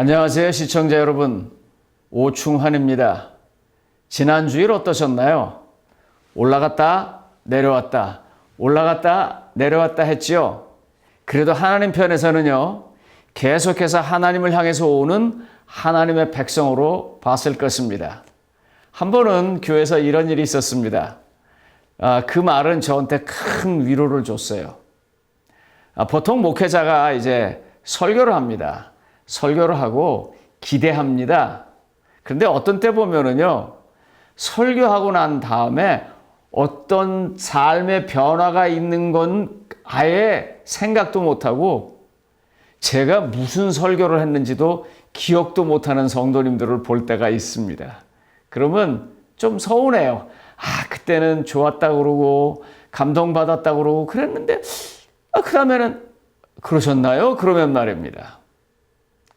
안녕하세요, 시청자 여러분. 오충환입니다. 지난 주일 어떠셨나요? 올라갔다, 내려왔다, 올라갔다, 내려왔다 했지요? 그래도 하나님 편에서는요, 계속해서 하나님을 향해서 오는 하나님의 백성으로 봤을 것입니다. 한 번은 교회에서 이런 일이 있었습니다. 아, 그 말은 저한테 큰 위로를 줬어요. 아, 보통 목회자가 이제 설교를 합니다. 설교를 하고 기대합니다. 그런데 어떤 때 보면은요, 설교하고 난 다음에 어떤 삶의 변화가 있는 건 아예 생각도 못하고 제가 무슨 설교를 했는지도 기억도 못하는 성도님들을 볼 때가 있습니다. 그러면 좀 서운해요. 아, 그때는 좋았다 그러고 감동받았다 그러고 그랬는데 아, 그러면은 그러셨나요? 그러면 말입니다.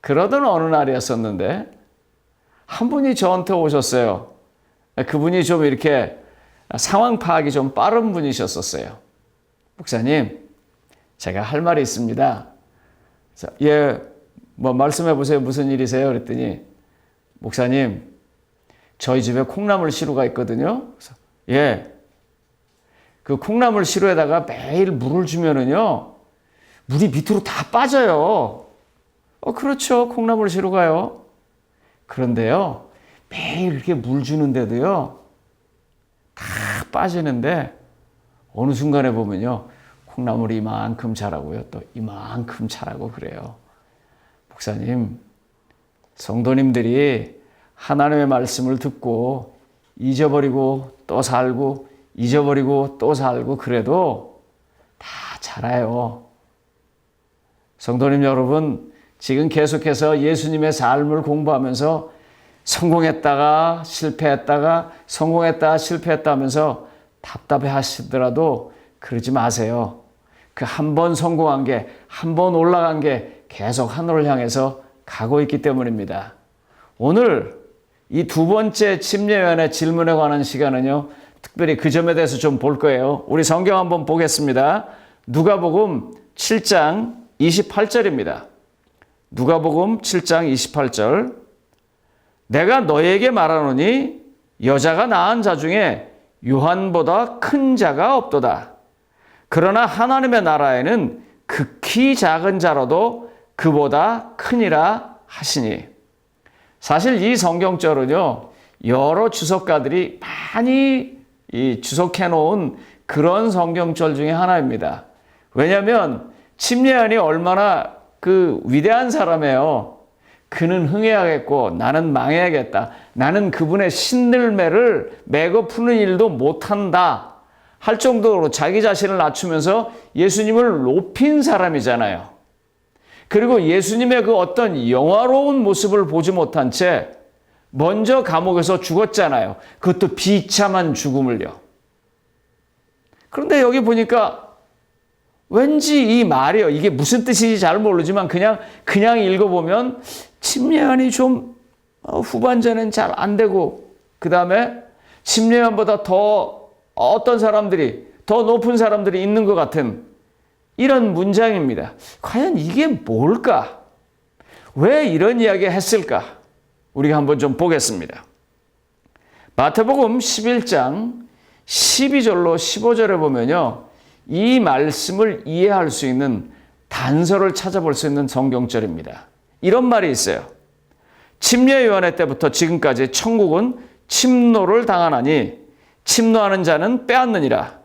그러던 어느 날이었었는데 한 분이 저한테 오셨어요. 그분이 좀 이렇게 상황 파악이 좀 빠른 분이셨었어요. 목사님, 제가 할 말이 있습니다. 예, 뭐 말씀해 보세요. 무슨 일이세요? 그랬더니 목사님, 저희 집에 콩나물 시루가 있거든요. 그래서 예, 그 콩나물 시루에다가 매일 물을 주면은요, 물이 밑으로 다 빠져요. 어, 그렇죠. 콩나물 시루가요. 그런데요, 매일 이렇게 물 주는데도요, 다 빠지는데, 어느 순간에 보면요, 콩나물이 이만큼 자라고요. 또 이만큼 자라고 그래요. 목사님, 성도님들이 하나님의 말씀을 듣고 잊어버리고 또 살고 잊어버리고 또 살고 그래도 다 자라요. 성도님 여러분, 지금 계속해서 예수님의 삶을 공부하면서 성공했다가 실패했다가 성공했다가 실패했다 하면서 답답해 하시더라도 그러지 마세요. 그 한 번 성공한 게, 한 번 올라간 게 계속 하늘을 향해서 가고 있기 때문입니다. 오늘 이 두 번째 침례위원의 질문에 관한 시간은요, 특별히 그 점에 대해서 좀 볼 거예요. 우리 성경 한번 보겠습니다. 누가복음 7장 28절입니다. 누가복음 7장 28절. 내가 너에게 말하노니 여자가 낳은 자 중에 요한보다 큰 자가 없도다. 그러나 하나님의 나라에는 극히 작은 자라도 그보다 크니라 하시니. 사실 이 성경절은요, 여러 주석가들이 많이 주석해 놓은 그런 성경절 중에 하나입니다. 왜냐하면 침례안이 얼마나 그 위대한 사람이에요. 그는 흥해야겠고 나는 망해야겠다. 나는 그분의 신들매를 매고 푸는 일도 못한다. 할 정도로 자기 자신을 낮추면서 예수님을 높인 사람이잖아요. 그리고 예수님의 그 어떤 영화로운 모습을 보지 못한 채 먼저 감옥에서 죽었잖아요. 그것도 비참한 죽음을요. 그런데 여기 보니까 왠지 이 말이요. 이게 무슨 뜻인지 잘 모르지만 그냥 그냥 읽어보면 침례안이 좀 후반전엔 잘 안 되고 그 다음에 침례안보다 더 어떤 사람들이 더 높은 사람들이 있는 것 같은 이런 문장입니다. 과연 이게 뭘까? 왜 이런 이야기 했을까? 우리가 한번 좀 보겠습니다. 마태복음 11장 12절로 15절에 보면요. 이 말씀을 이해할 수 있는 단서를 찾아볼 수 있는 성경절입니다. 이런 말이 있어요. 침례요한의 때부터 지금까지 천국은 침노를 당하나니 침노하는 자는 빼앗느니라.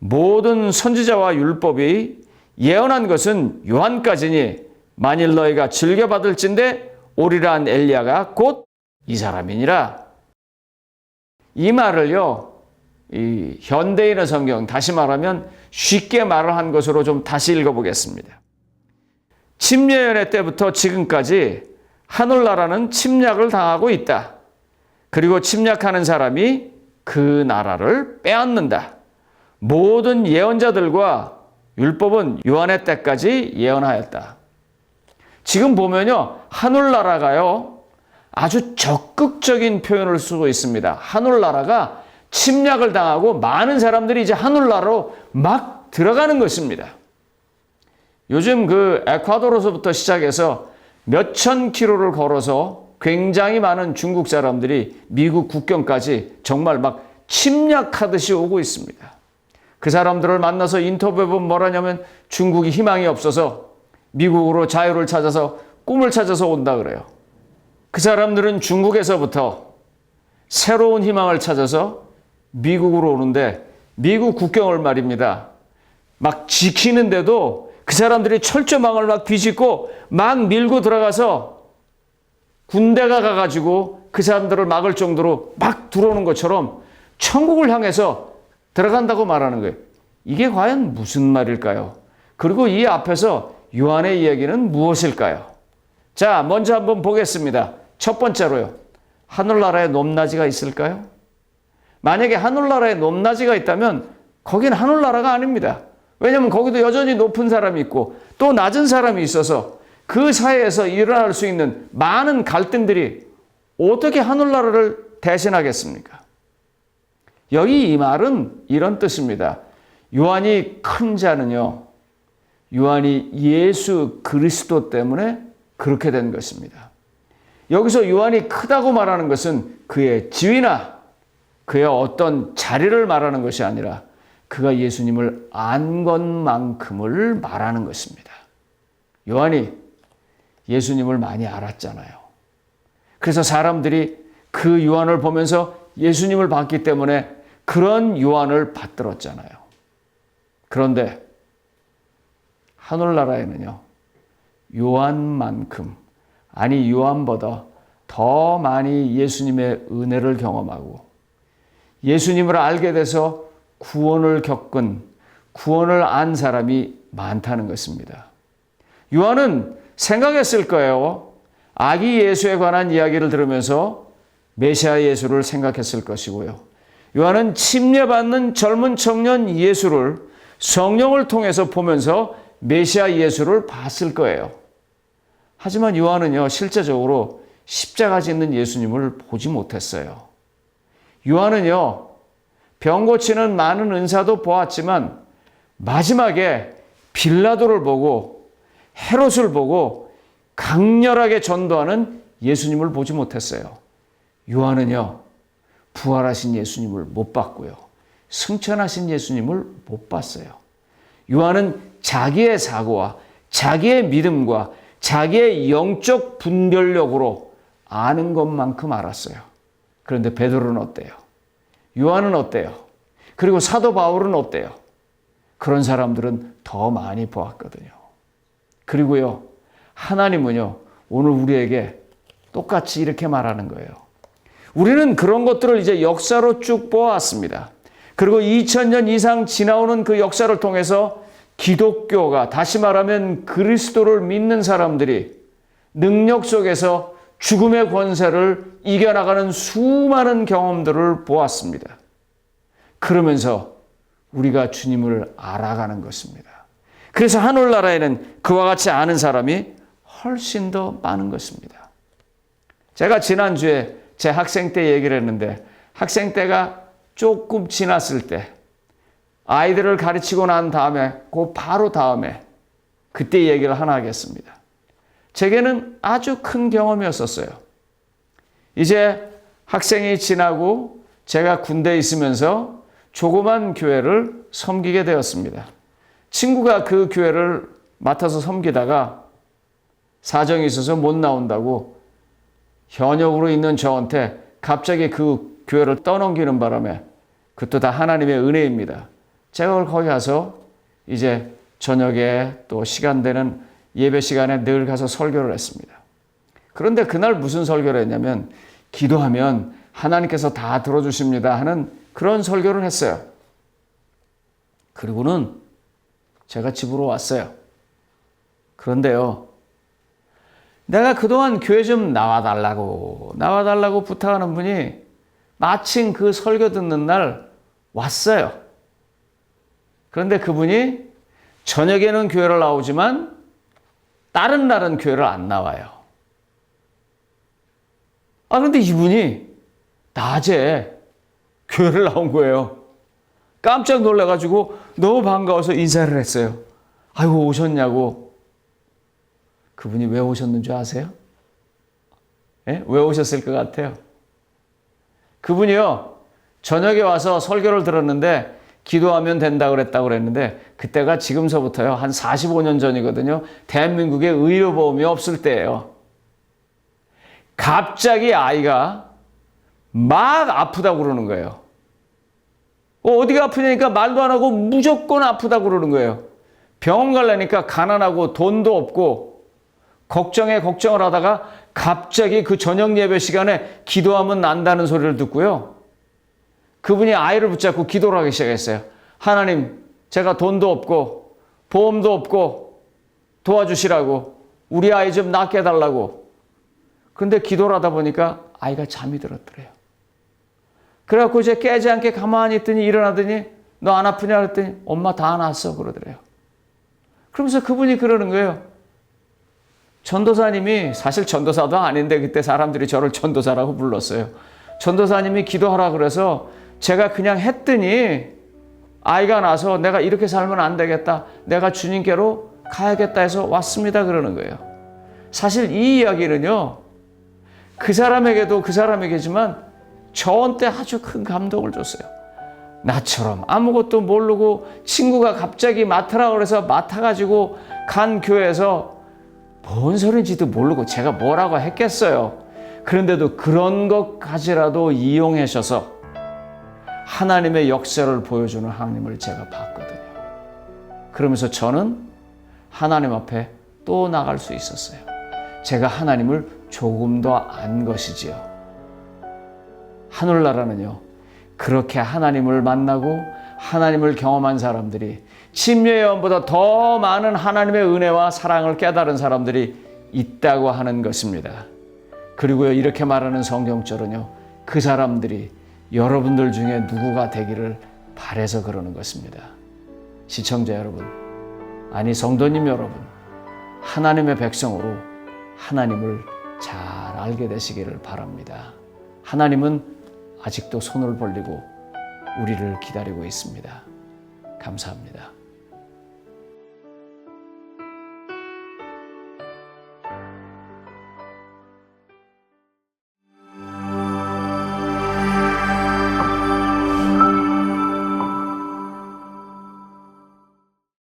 모든 선지자와 율법이 예언한 것은 요한까지니 만일 너희가 즐겨받을진데 오리란 엘리야가 곧 이 사람이니라. 이 말을요. 이 현대인의 성경 다시 말하면 쉽게 말을 한 것으로 좀 다시 읽어보겠습니다. 침례연의 때부터 지금까지 하늘나라는 침략을 당하고 있다. 그리고 침략하는 사람이 그 나라를 빼앗는다. 모든 예언자들과 율법은 요한의 때까지 예언하였다. 지금 보면요, 하늘나라가요, 아주 적극적인 표현을 쓰고 있습니다. 하늘나라가 침략을 당하고 많은 사람들이 이제 하늘나라로 막 들어가는 것입니다. 요즘 그 에콰도르서부터 시작해서 몇천 킬로를 걸어서 굉장히 많은 중국 사람들이 미국 국경까지 정말 막 침략하듯이 오고 있습니다. 그 사람들을 만나서 인터뷰해보면 뭐라냐면 중국이 희망이 없어서 미국으로 자유를 찾아서 꿈을 찾아서 온다 그래요. 그 사람들은 중국에서부터 새로운 희망을 찾아서 미국으로 오는데 미국 국경을 말입니다. 막 지키는데도 그 사람들이 철조망을 막 뒤집고 막 밀고 들어가서 군대가 가가지고 그 사람들을 막을 정도로 막 들어오는 것처럼 천국을 향해서 들어간다고 말하는 거예요. 이게 과연 무슨 말일까요? 그리고 이 앞에서 요한의 이야기는 무엇일까요? 자, 먼저 한번 보겠습니다. 첫 번째로요. 하늘나라에 높낮이가 있을까요? 만약에 하늘나라에 높낮이가 있다면 거긴 하늘나라가 아닙니다. 왜냐하면 거기도 여전히 높은 사람이 있고 또 낮은 사람이 있어서 그 사이에서 일어날 수 있는 많은 갈등들이 어떻게 하늘나라를 대신하겠습니까? 여기 이 말은 이런 뜻입니다. 요한이 큰 자는요, 요한이 예수 그리스도 때문에 그렇게 된 것입니다. 여기서 요한이 크다고 말하는 것은 그의 지위나 그의 어떤 자리를 말하는 것이 아니라 그가 예수님을 안 것만큼을 말하는 것입니다. 요한이 예수님을 많이 알았잖아요. 그래서 사람들이 그 요한을 보면서 예수님을 봤기 때문에 그런 요한을 받들었잖아요. 그런데 하늘나라에는요, 요한만큼, 아니, 요한보다 더 많이 예수님의 은혜를 경험하고 예수님을 알게 돼서 구원을 겪은, 구원을 안 사람이 많다는 것입니다. 요한은 생각했을 거예요. 아기 예수에 관한 이야기를 들으면서 메시아 예수를 생각했을 것이고요. 요한은 침례받는 젊은 청년 예수를 성령을 통해서 보면서 메시아 예수를 봤을 거예요. 하지만 요한은요, 실제적으로 십자가 짓는 예수님을 보지 못했어요. 요한은요, 병 고치는 많은 은사도 보았지만 마지막에 빌라도를 보고 헤롯을 보고 강렬하게 전도하는 예수님을 보지 못했어요. 요한은요, 부활하신 예수님을 못 봤고요. 승천하신 예수님을 못 봤어요. 요한은 자기의 사고와 자기의 믿음과 자기의 영적 분별력으로 아는 것만큼 알았어요. 그런데 베드로는 어때요? 요한은 어때요? 그리고 사도 바울은 어때요? 그런 사람들은 더 많이 보았거든요. 그리고요, 하나님은요, 오늘 우리에게 똑같이 이렇게 말하는 거예요. 우리는 그런 것들을 이제 역사로 쭉 보아왔습니다. 그리고 2000년 이상 지나오는 그 역사를 통해서 기독교가 다시 말하면 그리스도를 믿는 사람들이 능력 속에서 죽음의 권세를 이겨나가는 수많은 경험들을 보았습니다. 그러면서 우리가 주님을 알아가는 것입니다. 그래서 하늘나라에는 그와 같이 아는 사람이 훨씬 더 많은 것입니다. 제가 지난주에 제 학생 때 얘기를 했는데 학생 때가 조금 지났을 때 아이들을 가르치고 난 다음에 그 바로 다음에 그때 얘기를 하나 하겠습니다. 제게는 아주 큰 경험이었었어요. 이제 학생이 지나고 제가 군대에 있으면서 조그만 교회를 섬기게 되었습니다. 친구가 그 교회를 맡아서 섬기다가 사정이 있어서 못 나온다고 현역으로 있는 저한테 갑자기 그 교회를 떠넘기는 바람에 그것도 다 하나님의 은혜입니다. 제가 거기 가서 이제 저녁에 또 시간 되는 예배 시간에 늘 가서 설교를 했습니다. 그런데 그날 무슨 설교를 했냐면 기도하면 하나님께서 다 들어주십니다 하는 그런 설교를 했어요. 그리고는 제가 집으로 왔어요. 그런데요, 내가 그동안 교회 좀 나와달라고, 나와달라고 부탁하는 분이 마침 그 설교 듣는 날 왔어요. 그런데 그분이 저녁에는 교회를 나오지만 다른 날은 교회를 안 나와요. 아, 근데 이분이 낮에 교회를 나온 거예요. 깜짝 놀라가지고 너무 반가워서 인사를 했어요. 아이고, 오셨냐고. 그분이 왜 오셨는 줄 아세요? 예? 왜 오셨을 것 같아요? 그분이요, 저녁에 와서 설교를 들었는데, 기도하면 된다 그랬다고 그랬는데, 그때가 지금서부터요, 한 45년 전이거든요. 대한민국에 의료 보험이 없을 때예요. 갑자기 아이가 막 아프다고 그러는 거예요. 어, 어디가 아프냐니까 말도 안 하고 무조건 아프다고 그러는 거예요. 병원 가려니까 가난하고 돈도 없고 걱정에 걱정을 하다가 갑자기 그 저녁 예배 시간에 기도하면 난다는 소리를 듣고요. 그분이 아이를 붙잡고 기도를 하기 시작했어요. 하나님, 제가 돈도 없고 보험도 없고 도와주시라고 우리 아이 좀 낫게 해달라고. 근데 기도를 하다 보니까 아이가 잠이 들었더래요. 그래갖고 이제 깨지 않게 가만히 있더니 일어나더니 너 안 아프냐 그랬더니 엄마 다 나았어 그러더래요. 그러면서 그분이 그러는 거예요. 전도사님이 사실 전도사도 아닌데 그때 사람들이 저를 전도사라고 불렀어요. 전도사님이 기도하라 그래서 제가 그냥 했더니 아이가 나서 내가 이렇게 살면 안 되겠다. 내가 주님께로 가야겠다 해서 왔습니다. 그러는 거예요. 사실 이 이야기는요. 그 사람에게도 그 사람에게지만 저한테 아주 큰 감동을 줬어요. 나처럼 아무것도 모르고 친구가 갑자기 맡으라 그래서 맡아가지고 간 교회에서 뭔 소린지도 모르고 제가 뭐라고 했겠어요. 그런데도 그런 것까지라도 이용하셔서 하나님의 역사를 보여주는 하나님을 제가 봤거든요. 그러면서 저는 하나님 앞에 또 나갈 수 있었어요. 제가 하나님을 조금 더 안 것이지요. 하늘나라는요, 그렇게 하나님을 만나고 하나님을 경험한 사람들이 침례요원보다 더 많은 하나님의 은혜와 사랑을 깨달은 사람들이 있다고 하는 것입니다. 그리고요, 이렇게 말하는 성경절은요, 그 사람들이 여러분들 중에 누구가 되기를 바래서 그러는 것입니다. 시청자 여러분, 아니 성도님 여러분, 하나님의 백성으로 하나님을 잘 알게 되시기를 바랍니다. 하나님은 아직도 손을 벌리고 우리를 기다리고 있습니다. 감사합니다.